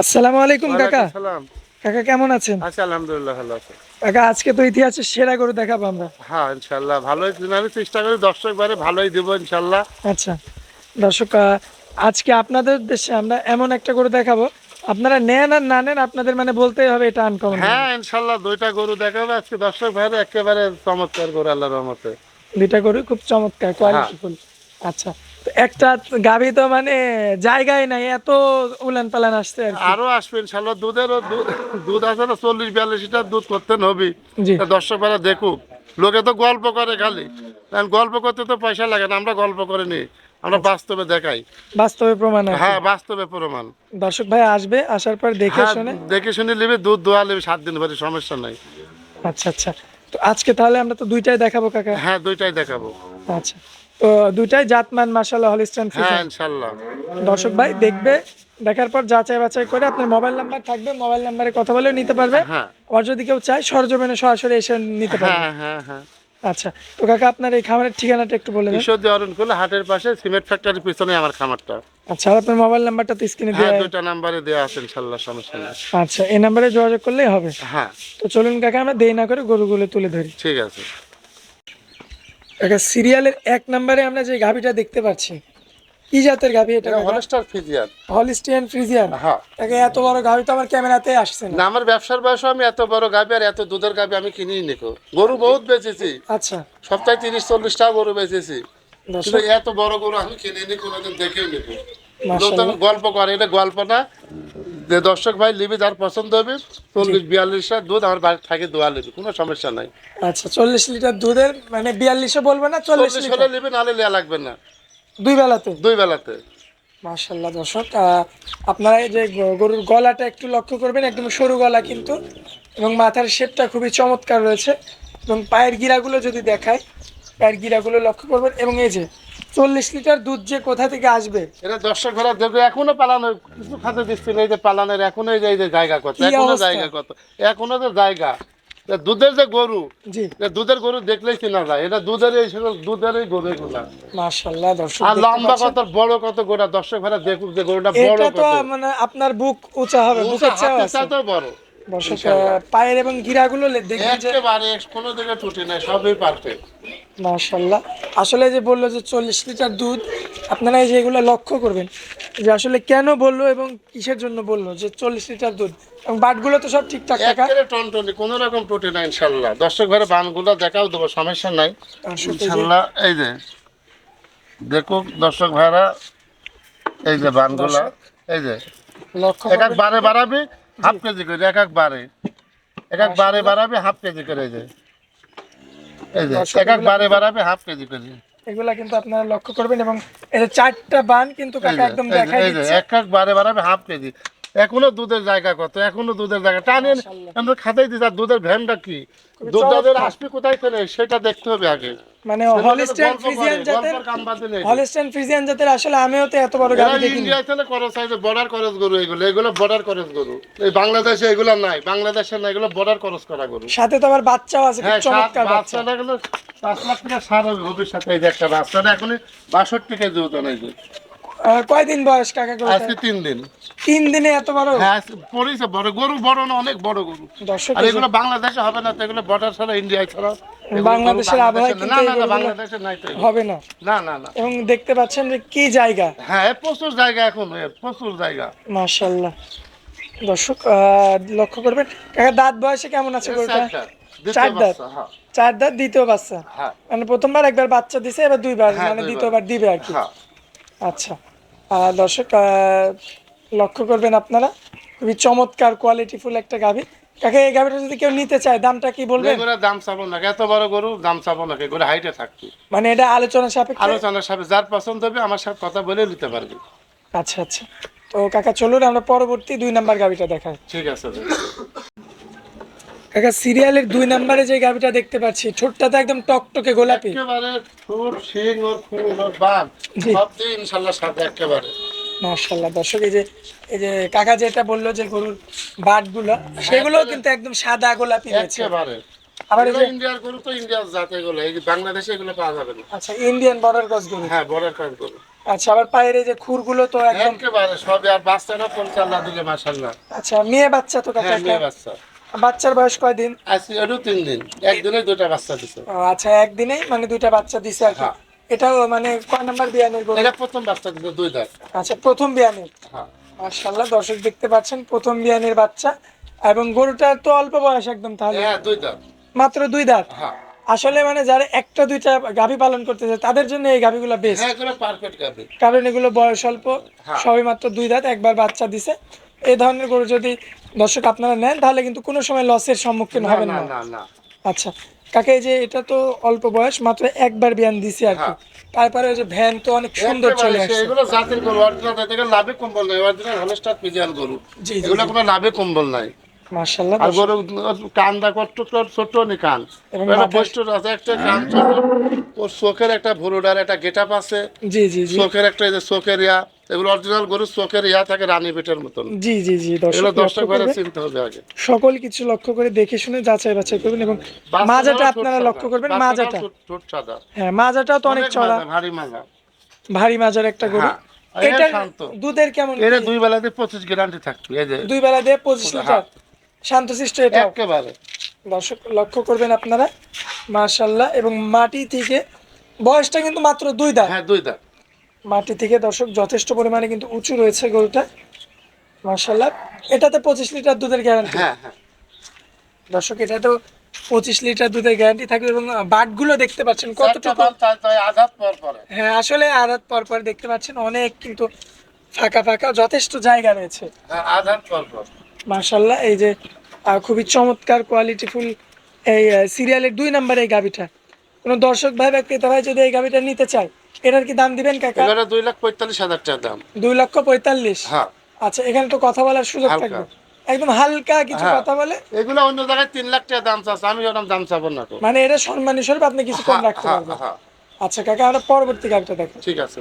আসসালামু আলাইকুম কাকা। কাকা কেমন আছেন? আচ্ছা আলহামদুলিল্লাহ ভালো আছে। কাকা আজকে তো ইতিহাসের সেরা গরু দেখাবো আমরা। হ্যাঁ ইনশাল্লাহ ভালোই আমি চেষ্টা করি দর্শক বারে ভালোই দেবো ইনশাল্লাহ আচ্ছা দর্শক আজকে আপনাদের দেশে আমরা এমন একটা গরু দেখাবো। আপনারা নেন আর না নেন আপনাদের মানে বলতেই হবে এটা আনকমন হ্যাঁ ইনশাল্লাহ দুইটা গরু দেখাবে আজকে। দর্শক ভাইরে একেবারে চমৎকার গরু আল্লাহর রহমতে। দুইটা গরু খুব চমৎকার কোয়ালিটিফুল আচ্ছা তো একটা গাভী তো মানে জায়গায় নাই এত উলান পালান আসছে আরও আসবে ইনশাল্লাহ দুধেরও দু- দুধ আছে না চল্লিশ বিয়াল্লিশ লিটার দুধ হবি। দর্শক ভাইরা দেখুক লোকে তো গল্প করে খালি। গল্প করতে তো পয়সা লাগে না আমরা গল্প করে নি আমরা বাস্তবে দেখাই। বাস্তবে প্রমাণ হ্যাঁ বাস্তবে প্রমাণ। দর্শক ভাই আসবে আসার পর দেখে হ্যাঁ, শুনে। দেখে শুনে নিবি দুধ দোয়া নিবি সাত দিন ভরে সমস্যা নাই। আচ্ছা আচ্ছা। তো আজকে তাহলে আমরা তো দুইটাই দেখাবো কাকা? হ্যাঁ দুইটাই দেখাবো। আচ্ছা। তো দুইটাই জাতমান মাশাআল্লাহ হলিস্টান হ্যাঁ দর্শক ভাই দেখবে দেখার পর যাচাই বাছাই করে আপনার মোবাইল নাম্বার থাকবে মোবাইল নাম্বারে কথা বলেও নিতে পারবে। হ্যাঁ। আর যদি কেউ চায় সরজমিনে সরাসরি এসে নিতে পারবে। হ্যাঁ হ্যাঁ হ্যাঁ। আচ্ছা তো কাকা আপনার এই খামারের ঠিকানাটা একটু বলে দেন। ঈশ্বর করলে হাটের পাশে সিমেন্ট ফ্যাক্টরির পিছনে আমার খামারটা। আচ্ছা আর আপনার মোবাইল নাম্বারটা তো স্ক্রিনে দেওয়া দুইটা নাম্বারে দেওয়া আছে ইনশাল্লাহ সমস্যা নেই। আচ্ছা এই নাম্বারে যোগাযোগ করলেই হবে। হ্যাঁ। তো চলুন কাকা আমরা দেরি না করে গরুগুলো তুলে ধরি। ঠিক আছে। কাকা সিরিয়ালের এক নম্বরে আমরা যে গাভিটা দেখতে পাচ্ছি কি জাতের গাভি এটা? হলস্টার ফিজিয়ার হলিস্টিয়ান ফ্রিজিয়ান হ্যাঁ। এত বড় গাভি তো আমার ক্যামেরাতে আসছে না। আমার ব্যবসার বয়স আমি এত বড় গাভি আর এত দুধের গাভি আমি কিনিই নিকো গরু বহুত বেচেছি। আচ্ছা। সপ্তাহে তিরিশ চল্লিশটা গরু বেচেছি। এত বড় গরু আমি কিনে কোনোদিন দেখেও নিকো লোক গল্প করে এটা গল্প না। যে দর্শক ভাই লিবি যার পছন্দ হবে চল্লিশ বিয়াল্লিশটা দুধ আমার বাড়ি থাকে দোয়া লিবি কোনো সমস্যা নাই। আচ্ছা চল্লিশ লিটার দুধের মানে বিয়াল্লিশও বলবে না চল্লিশ হলে লিবি নাহলে লেয়া লাগবে না। দুই বেলাতে? দুই বেলাতে। মাশাল্লাহ দর্শক আপনারা এই যে গরুর গলাটা একটু লক্ষ্য করবেন একদম সরু গলা কিন্তু এবং মাথার শেপটা খুবই চমৎকার রয়েছে এবং পায়ের গিরাগুলো যদি দেখায় পায়ের গিরাগুলো লক্ষ্য করবেন এবং এই যে চল্লিশ লিটার দুধ যে কোথা থেকে আসবে? এটা দর্শক ঘোরা দেখবে এখনও পালানো কিছু খাতে দিচ্ছি এই যে পালানোর এখনও এই যে জায়গা কত এখনও জায়গা কত এখনও যে জায়গা। দুধের যে গরু দুধের গরু দেখলেই চেনা যায় এটা দুধের এই সকল দুধের এই গরু এগুলা। দর্শক আর লম্বা কত বড় কত গোটা দর্শক ঘোরা দেখুক যে গরুটা বড় কত। মানে আপনার বুক উঁচা হবে বুকের বড়। পায়ের এবং গিরাগুলো লে- দেখবেন যে একেবারে কোনো দিকে ত্রুটি নাই সবই পারফেক্ট মাশাল্লাহ। আসলে যে বলল যে চল্লিশ লিটার দুধ আপনারা এই যে এগুলো লক্ষ্য করবেন যে আসলে কেন বলল এবং কিসের জন্য বলল যে চল্লিশ লিটার দুধ? এবং বাটগুলো তো সব ঠিকঠাক থাকা। টনটনি কোনো রকম ত্রুটি নাই ইনশাল্লাহ। দর্শক ঘরে বানগুলো দেখাও দেবো সমস্যা নাই। দর্শক এই যে ইনশাল্লাহ এই যে দেখুক দর্শক ভাইরা এই যে বানগুলা এই যে। লক্ষ্য এক। বারে বাড়াবি হাফ কেজি করে এক এক বারে। এক এক বারে বাড়াবি হাফ কেজি করে এই যে। এই যে এক এক বারে বাড়াবি হাফ কেজি করে। এগুলা কিন্তু আপনারা লক্ষ্য করবেন এবং এই যে চারটা বান কিন্তু কাকা একদম দেখাই দিচ্ছে। এক এক বারে বাড়াবি হাফ কেজি। এখনও দুধের জায়গা কত? এখনও দুধের জায়গা। টানে। আমরা খাতাই দিই আর দুধের ভ্যানটা কি? খুবই দুধটাদের আসবে কোথায় থেকে সেটা দেখতে হবে আগে। মানে সেটা হলিস্টাইন ফ্রিজিয়ান জাতের। হলিস্টাইন ফ্রিজিয়ান জাতের আসলে আমিও তো এত বড় গাড়ি দেখিনি। ইন্ডিয়ায় তাহলে করস সাইজে বর্ডার করস গরু এগুলো এগুলো বর্ডার করস গরু। এই বাংলাদেশে এগুলো নাই বাংলাদেশে না এগুলো বর্ডার করস করা গরু। সাথে তো আবার বাচ্চাও আছে খুব হ্যাঁ চমৎকার বাচ্চা। লাখ টাকা সার হবে ভবিষ্যতে এই যে একটা বাচ্চাটা এখন বাষট্টি কেজি ওজন এই যে। কয়দিন বয়স কাকা আজকে তিন দিন। তিন দিনে এত বড়? হ্যাঁ পড়েছে বড় গরু বড় না অনেক বড় গরু। আর এগুলো বাংলাদেশে হবে না তো এগুলো বর্ডার ছাড়া ইন্ডিয়ায় ছাড়া। বাংলাদেশের আবহাওয়ায় বাংলাদেশে- কিন্তু না না না বাংলাদেশে নাই তো। হবে না। না না না। এবং দেখতে পাচ্ছেন যে কি জায়গা? হ্যাঁ এ প্রচুর জায়গা এখন প্রচুর জায়গা। মাশাল্লাহ দর্শক লক্ষ্য করবেন কাকা দাঁত বয়সে কেমন আছে গরুটা? চার দাঁত। হ্যাঁ। চার দাঁত দ্বিতীয় বাচ্চা? হ্যাঁ। মানে প্রথমবার একবার বাচ্চা দিছে এবার দুইবার হ্যাঁ, মানে দ্বিতীয়বার দিবে আর কি। আচ্ছা। দর্শক লক্ষ্য করবেন আপনারা। খুবই চমৎকার কোয়ালিটিফুল একটা গাভি। কাকা এই গাভিটা যদি কেউ নিতে চায় দামটা কি বলবেন? এগুলো দাম চাবো না এত বড় গরু দাম চাবো না এগুলো হাইটে থাকবে। মানে এটা আলোচনা সাপেক্ষে? আলোচনার সাথে যার পছন্দ হবে আমার সাথে কথা বলে নিতে পারবে। আচ্ছা আচ্ছা। তো কাকা চলুন আমরা পরবর্তী দুই নাম্বার গাভিটা দেখাই। ঠিক আছে কাকা সিরিয়ালের দুই নাম্বারে যে গাভিটা দেখতে পাচ্ছি ঠোঁটটা তো একদম টকটকে গোলাপি। একেবারে ঠোঁট শিং ওর ফুল ওর বাঘ সব দিয়ে ইনশাল্লাহ সাথে একেবারে। মার্শাল্লাহ দর্শক এই যে এই যে কাকা যেটা বলল যে গরুর বাটগুলো সেগুলো কিন্তু একদম সাদা গোলাপি রয়েছে আবার এই ইন্ডিয়ার গরু তো ইন্ডিয়ার জাত এগুলো এই বাংলাদেশে এগুলো পাওয়া যাবে না। আচ্ছা ইন্ডিয়ান বর্ডার ক্রস গরু? হ্যাঁ গরু। আচ্ছা আবার পায়ের এই যে খুরগুলো তো একদম একেবারে সবই আর দিলে মাসাল্লাহ আচ্ছা মেয়ে বাচ্চা তো কাকা হ্যাঁ মেয়ে বাচ্চা। বাচ্চার বয়স কয়দিন? আজকে তিন দিন। একদিনে দুটা বাচ্চা দিছে। আচ্ছা একদিনেই মানে দুইটা বাচ্চা দিছে আর কি। হ্যাঁ। এটাও মানে কয় নাম্বার বিয়ানের গরু? এটা প্রথম বাচ্চা দিছে দুই দাঁত। আচ্ছা প্রথম বিয়ানের হ্যাঁ। মাশাআল্লাহ দর্শক দেখতে পাচ্ছেন প্রথম বিয়ানের বাচ্চা। এবং গরুটার তো অল্প বয়স একদম তাহলে। হ্যাঁ দুই দাঁত। মাত্র দুই দাঁত? হ্যাঁ। আসলে মানে যারা একটা দুইটা গাভী পালন করতে চায় তাদের জন্য এই গাভীগুলো বেস্ট হ্যাঁ এগুলো পারফেক্ট গাবি কারণ এগুলো বয়স অল্প। সবই মাত্র দুই দাঁত একবার বাচ্চা দিছে। এই ধরনের গরু যদি দর্শক আপনারা নেন তাহলে কিন্তু কোনো সময় লসের সম্মুখীন হবেন না না। না না। আচ্ছা কাকে যে এটা তো অল্প বয়স মাত্র একবার বিয়ান দিছে আর কি। হ্যাঁ। তারপরে ওই যে ভ্যান তো অনেক সুন্দর চলে সে- আসছে। এগুলো জাতের গরু অরিজিনাল থেকে লাভে কম্বল নাই অরিজিনাল হলস্টার পিজিয়ান গরু। জি এগুলো কোনো লাভে কম্বল নাই। মাশাআল্লাহ আর গরু কান দেখো ছোট ছোট নি কান। এটা বৈষ্ণব আছে একটা কান ছোট। ওর চোখের একটা ভুরুডার একটা গেটাপ আছে। জি জি জি। চোখের একটা যে চোখের ইয়া। এগুলো অরিজিনাল গরুর চোখের ইয়া থাকে রানী পেটের মতন। জি জি জি এগুলো দর্শক দশটা করে। চিনতে হবে আগে। সকল কিছু লক্ষ্য করে দেখে শুনে যাচাই বাছাই করবেন এবং মাজাটা আপনারা। লক্ষ্য করবেন মাজাটা। হ্যাঁ মাজাটাও তো অনেক চড়া। ভারী মাজা ভারী মাজার একটা গরু। হ্যাঁ, এটা শান্ত। দুধের কেমন এটা? দুই বেলাতে পঁচিশ গ্যারান্টি থাকবে এই যে দুই বেলা দিয়ে পঁচিশ। লিটার। শান্তশিষ্ট এটাও। একেবারে। দর্শক লক্ষ্য করবেন আপনারা। মার্শাল্লাহ এবং মাটি থেকে বয়সটা কিন্তু মাত্র দুই দাঁত। হ্যাঁ দুই দাঁত। মাটি থেকে দর্শক যথেষ্ট পরিমাণে কিন্তু উঁচু রয়েছে গরুটা। মার্শাল্লাহ এটাতে পঁচিশ লিটার দুধের গ্যারান্টি হ্যাঁ হ্যাঁ। দর্শক এটা তো পঁচিশ লিটার দুধের গ্যারান্টি থাকবে এবং বাটগুলো দেখতে পাচ্ছেন কতটুকু? আঘাত পর পরে। হ্যাঁ আসলে আদাত পর পর দেখতে পাচ্ছেন অনেক কিন্তু ফাঁকা ফাঁকা যথেষ্ট জায়গা রয়েছে। হ্যাঁ আঘাত পর পর। মার্শাল্লাহ এই যে খুবই চমৎকার কোয়ালিটিফুল এই সিরিয়ালের দুই নাম্বার এই গাভিটা। কোনো দর্শক ভাই বা ক্রেতা ভাই যদি এই গাভিটা নিতে চায় এটার কি দাম দিবেন কাকা? এটা দুই লাখ পঁয়তাল্লিশ হাজার টাকা দাম। দুই লক্ষ পঁয়তাল্লিশ? হ্যাঁ। আচ্ছা এখানে তো কথা বলার সুযোগ। থাকবে। একদম হালকা কিছু হ্যাঁ। কথা বলে? এগুলো অন্য জায়গায় তিন লাখ টাকা দাম চাচ্ছে আমি ওরকম দাম চাবো না তো। মানে এটা সম্মান হিসেবে আপনি কিছু কম হ্যাঁ, রাখতে হ্যাঁ, পারবেন। আচ্ছা কাকা আমরা পরবর্তী গাভিটা দেখো। ঠিক আছে।